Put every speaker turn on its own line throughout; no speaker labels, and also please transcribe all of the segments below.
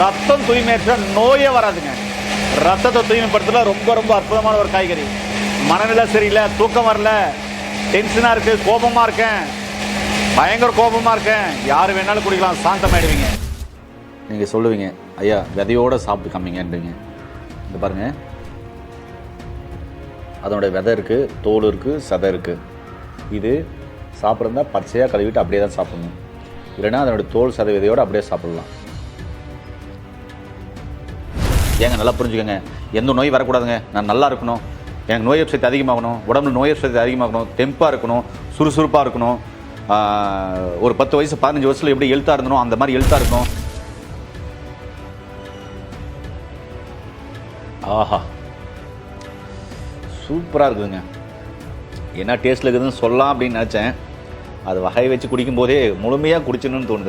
ரத்தம் தூய்மையற்ற நோயே வராதுங்க. ரத்தத்தை தூய்மைப்படுத்தல ரொம்ப ரொம்ப அற்புதமான ஒரு காய்கறி. மனநிலை சரியில்லை தூக்கம் வரல டென்ஷனாக இருக்கு கோபமாக இருக்கேன். பயங்கர கோபமாக இருக்கேன். யார் வேணாலும் குடிக்கலாம் சாந்தமாயிடுவீங்க. நீங்கள் சொல்லுவீங்க ஐயா விதையோட சாப்பிட்டு காமிங்கன்றீங்க இந்த பாருங்க. அதனுடைய விதை இருக்குது தோல் இருக்குது சதை இருக்குது இது சாப்பிட்றதா பச்சையாக கழுவிட்டு அப்படியே தான் சாப்பிடணும். இல்லைன்னா அதனுடைய தோல் சதை விதையோடு அப்படியே சாப்பிடலாம். ஏங்க நல்லா புரிஞ்சுக்கோங்க. எந்த நோய் வரக்கூடாதுங்க. நான் நல்லா இருக்கணும். எனக்கு நோய் சக்தி அதிகமாகணும். உடம்புல நோய் சக்தி அதிகமாகணும். தெம்பாக இருக்கணும். சுறுசுறுப்பாக இருக்கணும். ஒரு பத்து வயசு பதினஞ்சு வயசில் எப்படி எழுத்தாக இருந்தனோ அந்த மாதிரி எழுத்தாக இருக்கணும். ஆஹா. சூப்பராக இருக்குதுங்க. என்ன டேஸ்ட்டில் இருக்குதுன்னு சொல்லலாம் அப்படின்னு நினச்சேன். அது வகை வச்சு குடிக்கும்போதே முழுமையாக குடிச்சணும்னு தோணுது.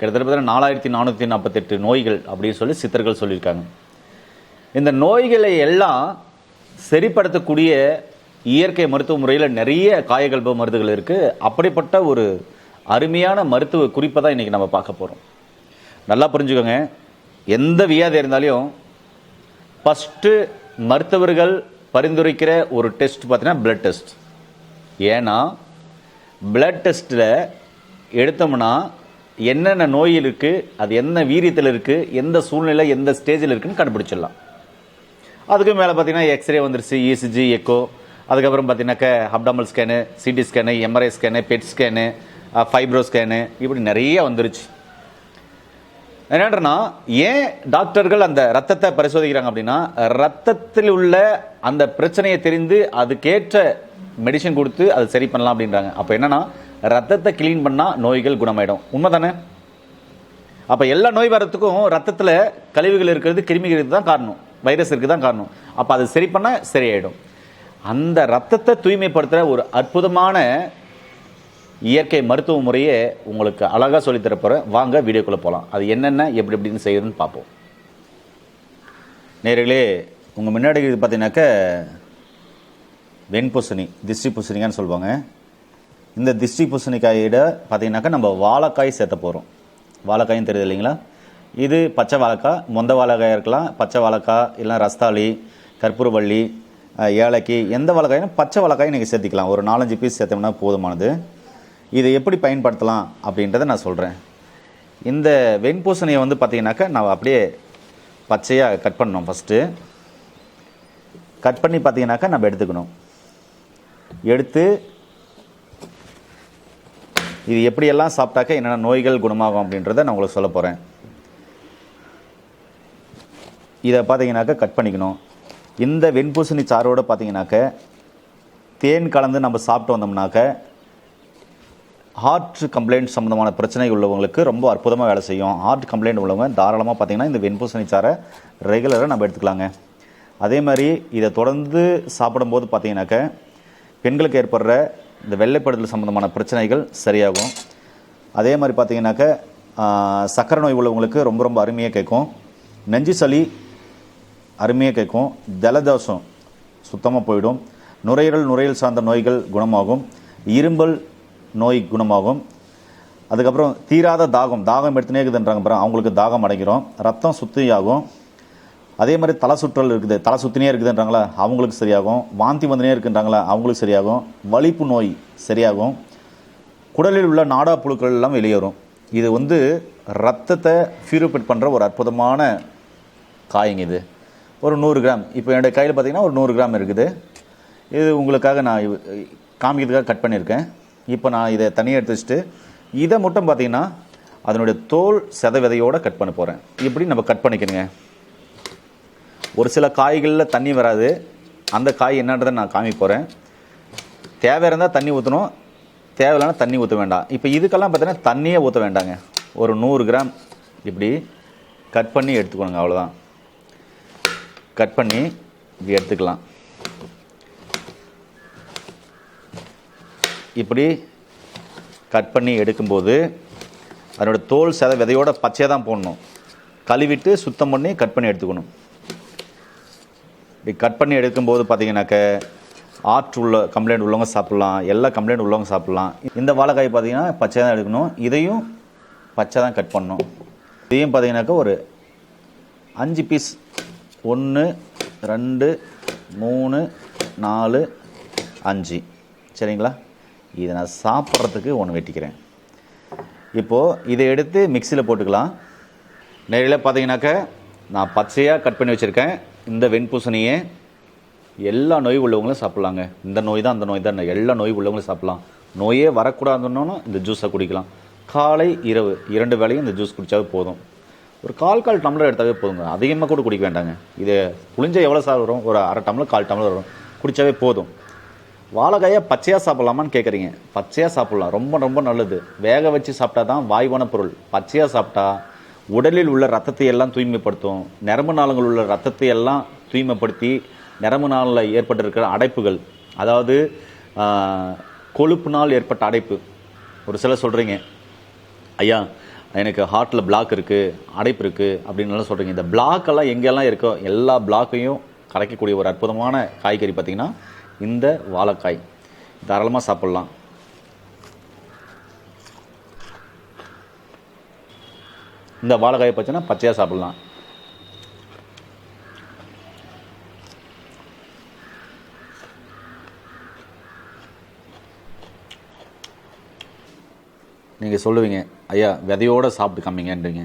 கிட்டத்தட்ட பார்த்தீங்கன்னா நாலாயிரத்தி நானூற்றி நாற்பத்தெட்டு நோய்கள் அப்படின்னு சொல்லி சித்தர்கள் சொல்லியிருக்காங்க. இந்த நோய்களை எல்லாம் சரிப்படுத்தக்கூடிய இயற்கை மருத்துவ முறையில் நிறைய காயகல்ப மருந்துகள் இருக்குது அப்படிப்பட்ட ஒரு அருமையான மருத்துவ குறிப்பை தான் இன்றைக்கி நம்ம பார்க்க போகிறோம் நல்லா புரிஞ்சுக்கோங்க. எந்த வியாதி இருந்தாலும் ஃபஸ்ட்டு மருத்துவர்கள் பரிந்துரைக்கிற ஒரு டெஸ்ட் பார்த்தீங்கன்னா பிளட் டெஸ்ட் ஏன்னா பிளட் டெஸ்ட்டில் எடுத்தோம்னா என்னென்ன நோய் இருக்குது அது என்ன வீரியத்தில் இருக்குது எந்த சூழ்நிலை எந்த ஸ்டேஜில் இருக்குன்னு கண்டுபிடிச்சிடலாம். அதுக்கு மேலே பார்த்தீங்கன்னா எக்ஸ்ரே வந்துருச்சு இசிஜி எக்கோ அதுக்கப்புறம் பார்த்தீங்கன்னாக்க abdomen scan CT scan MRI scan PET scan fibro scan இப்படி நிறைய வந்துருச்சு. என்னன்றனா ஏன் டாக்டர்கள் அந்த ரத்தத்தை பரிசோதிக்கிறாங்க அப்படின்னா ரத்தத்தில் உள்ள அந்த பிரச்சனையை தெரிந்து அதுக்கேற்ற மெடிசன் கொடுத்து அதை சரி பண்ணலாம் அப்படின்றாங்க. அப்போ என்னன்னா ரத்தத்தை கிளீன் பண்ணால் நோய்கள் குணமாயிடும். உண்மைதானே? அப்போ எல்லா நோய் வரத்துக்கும் ரத்தத்தில் கழிவுகள் இருக்கிறது கிருமிகள் தான் காரணம். வைரஸ் இருக்குது தான் காரணம். அப்போ அதை சரி பண்ணால் சரியாயிடும். அந்த ரத்தத்தை தூய்மைப்படுத்துகிற ஒரு அற்புதமான இயற்கை மருத்துவ முறையை உங்களுக்கு அழகாக சொல்லித்தரப்போகிறேன் வாங்க வீடியோக்குள்ளே போகலாம் அது என்னென்ன எப்படி எப்படின்னு செய்யுதுன்னு பார்ப்போம். நேர்களே உங்கள் முன்னாடி இது பார்த்தீங்கன்னாக்க வெண்பூசணி திஷ்டி பூசணிக்கான்னு சொல்லுவாங்க. இந்த திஷ்டி பூசணிக்காயோட பார்த்தீங்கன்னாக்கா நம்ம வாழைக்காய் சேர்த்த போகிறோம் வாழைக்காயும் தெரியுது இல்லைங்களா? இது பச்சை வாழைக்காய் மொந்த வாழைக்காய் இருக்கலாம் பச்சை வாழைக்காய் இல்லை ரஸ்தாளி கற்பூரவள்ளி ஏலக்கி எந்த வாழைக்காயும் பச்சை வாழைக்காயும் நீங்கள் சேர்த்திக்கலாம். ஒரு நாலஞ்சு பீஸ் சேர்த்தோம்னா போதுமானது. இதை எப்படி பயன்படுத்தலாம் அப்படின்றத நான் சொல்கிறேன் இந்த வெண்பூசணியை வந்து பார்த்தீங்கன்னாக்கா நான் அப்படியே பச்சையாக கட் பண்ணணும் ஃபஸ்ட்டு கட் பண்ணி பார்த்தீங்கன்னாக்கா நம்ம எடுத்துக்கணும். எடுத்து இது எப்படியெல்லாம் சாப்பிட்டாக்க என்னென்ன நோய்கள் குணமாகும் அப்படின்றத நான் உங்களுக்கு சொல்ல போகிறேன் இதை பார்த்தீங்கன்னாக்கா கட் பண்ணிக்கணும். இந்த வெண்பூசணி சாரோடு பார்த்தீங்கன்னாக்க தேன் கலந்து நம்ம சாப்பிட்டு வந்தோம்னாக்க ஹார்ட் கம்ப்ளைண்ட் சம்மந்தமான பிரச்சனை உள்ளவங்களுக்கு ரொம்ப அற்புதமாக வேலை செய்யும். ஹார்ட் கம்ப்ளைண்ட் உள்ளவங்க தாராளமாக பார்த்தீங்கன்னா இந்த வெண்பூசணி சாரை ரெகுலராக நம்ம எடுத்துக்கலாங்க. அதே மாதிரி இதை தொடர்ந்து சாப்பிடும்போது பார்த்தீங்கன்னாக்க பெண்களுக்கு ஏற்படுற இந்த வெள்ளைப்படுதல் சம்மந்தமான பிரச்சனைகள் சரியாகும். அதே மாதிரி பார்த்தீங்கன்னாக்க சக்கரை சர்க்கரை நோய் உள்ளவங்களுக்கு ரொம்ப ரொம்ப அருமையாக கேட்கும். நெஞ்சு சளி அருமையாக கேட்கும். ஜலதோஷம் சுத்தமாக போயிடும். நுரையீரல் நுரையீரல் சார்ந்த நோய்கள் குணமாகும். இரும்பல் நோய் குணமாகும். அதுக்கப்புறம் தீராத தாகம் தாகம் எடுத்துனே இருக்குதுன்றாங்க பாருங்க அவங்களுக்கு தாகம் அடைக்கிறோம் ரத்தம் சுத்தியாகும். அதே மாதிரி தலை சுற்றல் இருக்குது. தலை சுற்றினே இருக்குதுன்றாங்களா? அவங்களுக்கு சரியாகும். வாந்தி வந்துனே இருக்குன்றாங்களா? அவங்களுக்கு சரியாகும். வலிப்பு நோய் சரியாகும். குடலில் உள்ள நாடா புழுக்கள் எல்லாம் வெளியேறும். இது வந்து ரத்தத்தை பியூரிஃபைட் பண்ணுற ஒரு அற்புதமான காய்ங்க இது. ஒரு நூறு கிராம். இப்போ என்னுடைய கையில் பார்த்தீங்கன்னா ஒரு நூறு கிராம் இருக்குது. இது உங்களுக்காக நான் காமிக்கிறதுக்காக கட் பண்ணியிருக்கேன். இப்போ நான் இதை தனியாக எடுத்து வச்சுட்டு இதை மட்டும் பார்த்தீங்கன்னா அதனுடைய தோல் செத விதையோடு கட் பண்ண போகிறேன் இப்படி நம்ம கட் பண்ணிக்கணுங்க. ஒரு சில காய்களில் தண்ணி வராது. அந்த காய் என்னன்றதை நான் காமிக்க போகிறேன் தேவை இருந்தால் தண்ணி ஊற்றணும் தேவையில்லைனா தண்ணி ஊற்ற வேண்டாம். இப்போ இதுக்கெல்லாம் பார்த்தீங்கன்னா தண்ணியே ஊற்ற வேண்டாங்க. ஒரு நூறு கிராம் இப்படி கட் பண்ணி எடுத்துக்கணுங்க அவ்வளோதான் கட் பண்ணி இப்படி எடுத்துக்கலாம். இப்படி கட் பண்ணி எடுக்கும்போது அதனோட தோல் சத விதையோட பச்சையாக தான் போடணும். கழுவிட்டு சுத்தம் பண்ணி கட் பண்ணி எடுத்துக்கணும். இப்படி கட் பண்ணி எடுக்கும்போது பார்த்தீங்கன்னாக்க ஆர்ட் உள்ள கம்ப்ளைண்ட் உள்ளவங்க சாப்பிட்லாம் எல்லா கம்ப்ளைண்ட் உள்ளவங்க சாப்பிட்லாம். இந்த வாழைக்காய் பார்த்தீங்கன்னா பச்சை தான் எடுக்கணும். இதையும் பச்சை தான் கட் பண்ணணும். இதையும் பார்த்தீங்கன்னாக்கா ஒரு அஞ்சு பீஸ் ஒன்று ரெண்டு மூணு நாலு அஞ்சு. சரிங்களா? இதை நான் சாப்பிட்றதுக்கு ஒன்று வெட்டிக்கிறேன். இப்போது இதை எடுத்து மிக்சியில் போட்டுக்கலாம். நேரில் பார்த்தீங்கன்னாக்க நான் பச்சையாக கட் பண்ணி வச்சுருக்கேன். இந்த வெண்பூசணியை எல்லா நோய் உள்ளவங்களும் சாப்பிட்லாங்க. இந்த நோய் தான் அந்த நோய் தான். எல்லா நோய் உள்ளவங்களும் சாப்பிட்லாம். நோயே வரக்கூடாதுன்னு இந்த ஜூஸை குடிக்கலாம். காலை இரவு இரண்டு வேளையும் இந்த ஜூஸ் குடித்தாவே போதும். ஒரு கால் கால் டம்ளர் எடுத்தாவே போதுங்க. அதிகமாக கூட குடிக்க வேண்டாங்க. இது புளிஞ்ச எவ்வளோ சார் வரும்? ஒரு அரை டம்ளர் கால் டம்ளர் வரும். குடித்தாவே போதும். வாழைக்காயை பச்சையாக சாப்பிட்லாமான்னு கேட்குறீங்க பச்சையாக சாப்பிட்லாம். ரொம்ப ரொம்ப நல்லது. வேக வச்சு சாப்பிட்டா தான் வாய்வான பொருள். பச்சையாக சாப்பிட்டா உடலில் உள்ள ரத்தத்தை எல்லாம் தூய்மைப்படுத்தும் நரம்பு நாளங்கள் உள்ள ரத்தத்தை எல்லாம் தூய்மைப்படுத்தி நரம்பு நாளில் ஏற்பட்டிருக்கிற அடைப்புகள் அதாவது கொழுப்பு நாள் ஏற்பட்ட அடைப்பு. ஒரு சிலர் சொல்கிறீங்க ஐயா எனக்கு ஹார்ட்டில் பிளாக் இருக்குது அடைப்பு இருக்குது அப்படின்னுலாம் சொல்கிறீங்க இந்த பிளாக்கெல்லாம் எங்கெல்லாம் இருக்கோ எல்லா பிளாக்கையும் கரைக்கக்கூடிய ஒரு அற்புதமான காய்கறி பார்த்திங்கன்னா இந்த வாழைக்காய். தாராளமாக சாப்பிட்லாம். இந்த வாழைக்காயை பச்சைனா பச்சையாக சாப்பிட்லாம். நீங்கள் சொல்லுவீங்க ஐயா விதையோடு சாப்பிட்டு காமிங்கன்றீங்க.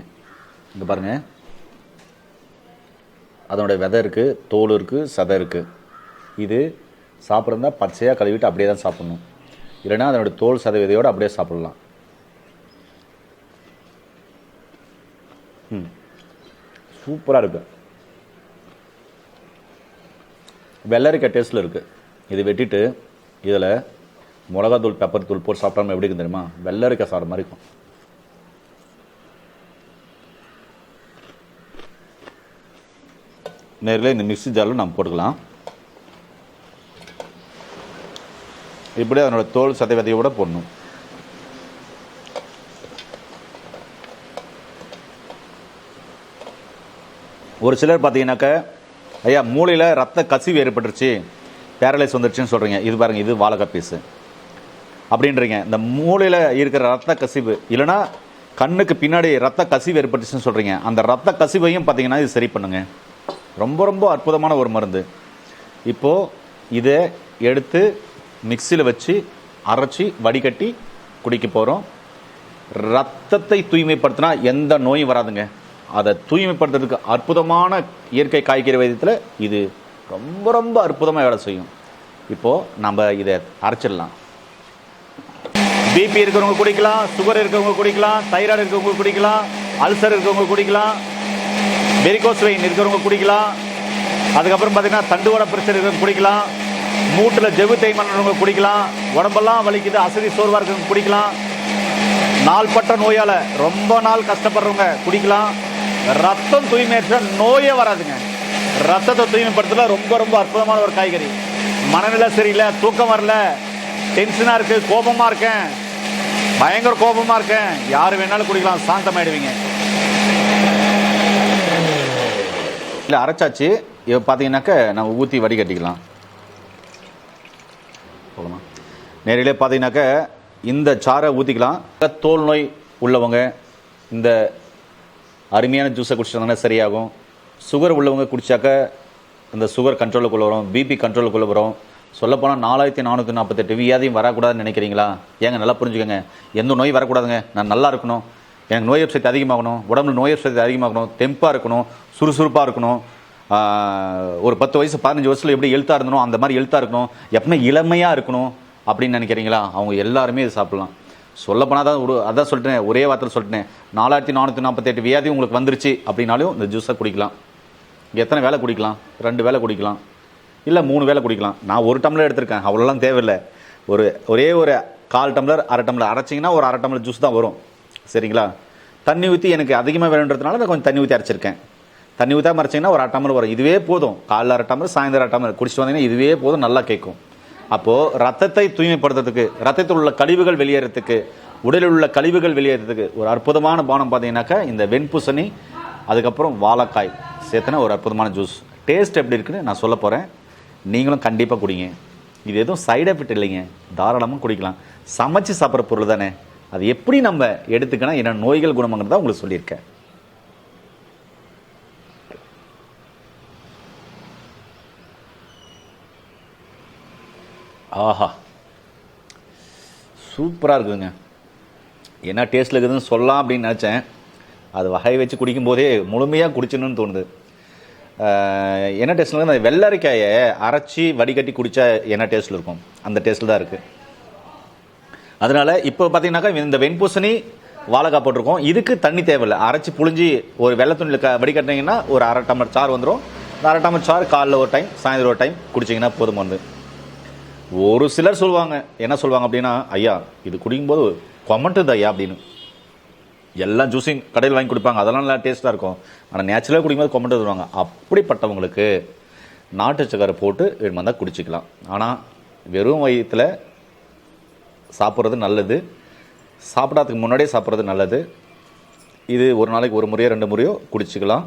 இங்கே பாருங்கள் அதனோட விதை இருக்குது தோல் இருக்குது சதை இருக்குது இது சாப்பிட்றதா பச்சையாக கழுவிட்டு அப்படியே தான் சாப்பிட்ணும். இல்லைன்னா அதனுடைய தோல் சதை விதையோடு அப்படியே சாப்பிட்லாம். Hmm. சூப்பராக இருக்கு. வெள்ளரிக்காய் டேஸ்ட்டில் இருக்குது இது வெட்டிட்டு இதில் மிளகாத்தூள் பெப்பர் தூள் போட்டு சாப்பிட்டாம எப்படி இருக்கு தெரியுமா? வெள்ளரிக்காய் சாப்பிட்ற மாதிரி இருக்கும். நேரில் இந்த மிக்ஸி ஜாரில் நம்ம போட்டுக்கலாம். இப்படி அதனோட தோல் சதை விதையோட போடணும். ஒரு சிலர் பார்த்தீங்கன்னாக்க ஐயா மூளையில் ரத்த கசிவு ஏற்பட்டுருச்சு பேரலைஸ் வந்துருச்சுன்னு சொல்கிறீங்க இது பாருங்கள் இது வாழைக்காய் பீஸு அப்படின்றீங்க. இந்த மூளையில் இருக்கிற ரத்த கசிவு இல்லைன்னா கண்ணுக்கு பின்னாடி ரத்த கசிவு ஏற்பட்டுச்சுன்னு சொல்கிறீங்க அந்த ரத்த கசிவையும் பார்த்தீங்கன்னா இது சரி பண்ணுங்க. ரொம்ப ரொம்ப அற்புதமான ஒரு மருந்து. இப்போது இதை எடுத்து மிக்சியில் வச்சு அரைச்சி வடிகட்டி குடிக்க போகிறோம் ரத்தத்தை தூய்மைப்படுத்தினா எந்த நோயும் வராதுங்க. அதை தூய்மைப்படுத்துறதுக்கு அற்புதமான இயற்கை காய்கறி வைத்தியத்தில் இது ரொம்ப ரொம்ப அற்புதமாக வேலை செய்யும். இப்போது நம்ம இதை அரைச்சிடலாம். பிபி இருக்கிறவங்க குடிக்கலாம் சுகர் இருக்கிறவங்க குடிக்கலாம் தைராய்டு இருக்கிறவங்க குடிக்கலாம் அல்சர் இருக்கிறவங்க குடிக்கலாம் வெரிகோஸ் வெயின் இருக்கிறவங்க குடிக்கலாம் அதுக்கப்புறம் பார்த்தீங்கன்னா தண்டுவட பிரச்சனை இருக்கிறவங்க குடிக்கலாம் மூட்டில் ஜெவு தேய்மானவங்க குடிக்கலாம் உடம்பெல்லாம் வலிக்குது அசதி சோர்வாக இருக்கிறவங்க குடிக்கலாம் நாள்பட்ட நோயால் ரொம்ப நாள் கஷ்டப்படுறவங்க குடிக்கலாம் ரத்தம் தூய்மையற்ற நோயே வராதுங்க. ரத்தத்தை தூய்மைப்படுத்தல ரொம்ப ரொம்ப அற்புதமான ஒரு காய்கறி. மனநிலை சரியில்லை தூக்கம் வரல டென்ஷனாக இருக்கு கோபமாக இருக்கேன். பயங்கர கோபமாக இருக்கேன். யார் வேணாலும் குடிக்கலாம் சாந்தமாயிடுவீங்க. இல்லை அரைச்சாச்சு. இப்போ பார்த்தீங்கன்னாக்க நம்ம ஊற்றி வடிகட்டிக்கலாம் போகலாமா நேரிலே பார்த்தீங்கன்னாக்க இந்த சாரை ஊற்றிக்கலாம் தோல் நோய் உள்ளவங்க இந்த அருமையான ஜூஸை குடிச்சாங்கன்னா சரியாகும். சுகர் உள்ளவங்க குடித்தாக்க இந்த சுகர் கண்ட்ரோலுக்குள்ள வரும் பிபி கண்ட்ரோலுக்குள்ள வரும். சொல்லப்போனால் நாலாயிரத்தி நானூற்றி நாற்பத்தெட்டு வியாதியும் வரக்கூடாதுன்னு நினைக்கிறீங்களா? ஏங்க நல்லா புரிஞ்சுக்கோங்க. எந்த நோய் வரக்கூடாதுங்க. நான் நல்லா இருக்கணும். எனக்கு நோய் சக்தி அதிகமாகணும். உடம்புல நோய் சக்தி அதிகமாகணும். தெம்பாக இருக்கணும். சுறுசுறுப்பாக இருக்கணும். ஒரு பத்து வயசு பதினஞ்சு வயசில் எப்படி எழுத்தாக இருந்தனோ அந்த மாதிரி எழுத்தாக இருக்கணும். எப்பவுமே இளமையாக இருக்கணும் அப்படின்னு நினைக்கிறீங்களா? அவங்க எல்லாருமே இது சாப்பிட்லாம். சொல்லப்போனால் தான் ஒரு அதான் சொல்லிட்டேன் ஒரே வார்த்தையில் சொல்லிட்டேன். நாலாயிரத்தி நானூற்றி நாற்பத்தெட்டு வியாதி உங்களுக்கு வந்துருச்சு அப்படின்னாலும் இந்த ஜூஸை குடிக்கலாம். எத்தனை வேலை குடிக்கலாம்? ரெண்டு வேலை குடிக்கலாம். இல்லை மூணு வேலை குடிக்கலாம். நான் ஒரு டம்ளர் எடுத்திருக்கேன். அவ்வளோலாம் தேவையில்லை. ஒரு ஒரே ஒரு கால் டம்ளர் அரை டம்ளர் அரைச்சிங்கன்னா ஒரு அரை டம்ளர் ஜூஸ் தான் வரும். சரிங்களா? தண்ணி ஊற்றி எனக்கு அதிகமாக வேணுன்றதுனால நான் கொஞ்சம் தண்ணி ஊற்றி அரைச்சிருக்கேன். தண்ணி ஊற்றாம அரைச்சிங்கன்னா ஒரு அரை டம்ளர் வரும். இதுவே போதும். காலைல அரை டம்ளர் சாயந்தரம் அரை டம்ளர் குடிச்சிட்டு வந்தீங்கன்னா இதுவே போதும். நல்லா கேட்கும். அப்போது ரத்தத்தை தூய்மைப்படுத்துறதுக்கு ரத்தத்தில் உள்ள கழிவுகள் வெளியேறதுக்கு உடலில் உள்ள கழிவுகள் வெளியேறதுக்கு ஒரு அற்புதமான பானம் பார்த்தீங்கன்னாக்கா இந்த வெண்பூசணி அதுக்கப்புறம் வாழைக்காய் சேர்த்துனா ஒரு அற்புதமான ஜூஸ் டேஸ்ட் எப்படி இருக்குன்னு நான் சொல்ல போகிறேன் நீங்களும் கண்டிப்பாக குடிங்க. இது எதுவும் சைடு எஃபெக்ட் இல்லைங்க. தாராளமாக குடிக்கலாம். சமைச்சு சாப்பிட்ற பொருள் தானே. அது எப்படி நம்ம எடுத்துக்கணும் என்ன நோய்கள் குணமாங்கிறதா உங்களுக்கு சொல்லியிருக்கேன். ஆஹா. சூப்பராக இருக்குதுங்க. என்ன டேஸ்ட்டில் இருக்குதுன்னு சொல்லலாம் அப்படின்னு நினச்சேன். அது வகை வச்சு குடிக்கும்போதே முழுமையாக குடிச்சணும்னு தோணுது. என்ன டேஸ்ட்டில் அந்த வெள்ளரிக்காயை அரைச்சி வடிகட்டி குடித்தா என்ன டேஸ்ட்டில் இருக்கும்? அந்த டேஸ்ட்டில் தான் இருக்குது அதனால் இப்போ பார்த்தீங்கன்னாக்கா இந்த வெண்பூசணி வாழைக்காய் போட்டிருக்கோம். இதுக்கு தண்ணி தேவையில்லை. அரைச்சி புழிஞ்சி ஒரு வெள்ளை துணியில் க வடிகட்டினீங்கன்னா ஒரு அரை டம்ளர் சாறு வந்துடும் அரை டம்ளர் சாறு காலைல ஒரு டைம் சாயந்தரம் ஒரு டைம் குடிச்சிங்கன்னா போதுமானது. ஒரு சிலர் சொல்லுவாங்க. என்ன சொல்லுவாங்க அப்படின்னா ஐயா இது குடிக்கும்போது கொமட்டுது ஐயா அப்படின்னு. எல்லாம் ஜூஸையும் கடையில் வாங்கி கொடுப்பாங்க. அதெல்லாம் நல்லா டேஸ்ட்டாக இருக்கும். ஆனால் நேச்சுரலாக குடிக்கும்போது கொமட்டு தருவாங்க. அப்படிப்பட்டவங்களுக்கு நாட்டு சக்கரை போட்டு வேணுமா குடிச்சிக்கலாம். ஆனால் வெறும் வயிற்றில் சாப்பிட்றது நல்லது. சாப்பிடாததுக்கு முன்னாடியே சாப்பிட்றது நல்லது. இது ஒரு நாளைக்கு ஒரு முறையோ ரெண்டு முறையோ குடிச்சிக்கலாம்.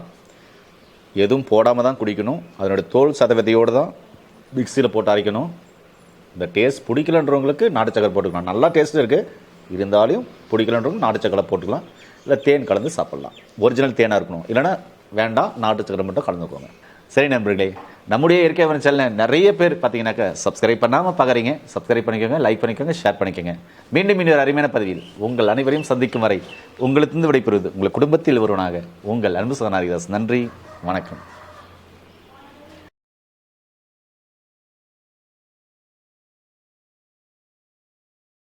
எதுவும் போடாமல் தான் குடிக்கணும். அதனுடைய தோல் சதவீதையோடு தான் மிக்சியில் போட்டு அரைக்கணும். இந்த டேஸ்ட் பிடிக்கலன்றவங்களுக்கு நாட்டு சக்கரை போட்டுக்கலாம். நல்லா டேஸ்ட் இருக்குது இருந்தாலும் பிடிக்கலன்றவங்க நாட்டு சக்கரை போட்டுக்கலாம். இல்லை தேன் கலந்து சாப்பிட்லாம். ஒரிஜினல் தேனாக இருக்கணும். இல்லைன்னா வேண்டாம் நாட்டு சக்கரை மட்டும் கலந்துக்கோங்க. சரி நண்பர்களே நம்முடைய இயற்கை வரும் சேனல் நிறைய பேர் பார்த்தீங்கன்னாக்கா சப்ஸ்கிரைப் பண்ணாமல் பார்க்குறீங்க சப்ஸ்கிரைப் பண்ணிக்கோங்க லைக் பண்ணிக்கோங்க ஷேர் பண்ணிக்கோங்க. மீண்டும் இன்னொரு அருமையான பதவியில் உங்கள் அனைவரையும் சந்திக்கும் வரை உங்களிடத்திலிருந்து விடைபெறுவது உங்கள் குடும்பத்தில் ஒருவனாக உங்கள் அன்பு சகனாரிதாஸ் நன்றி வணக்கம்.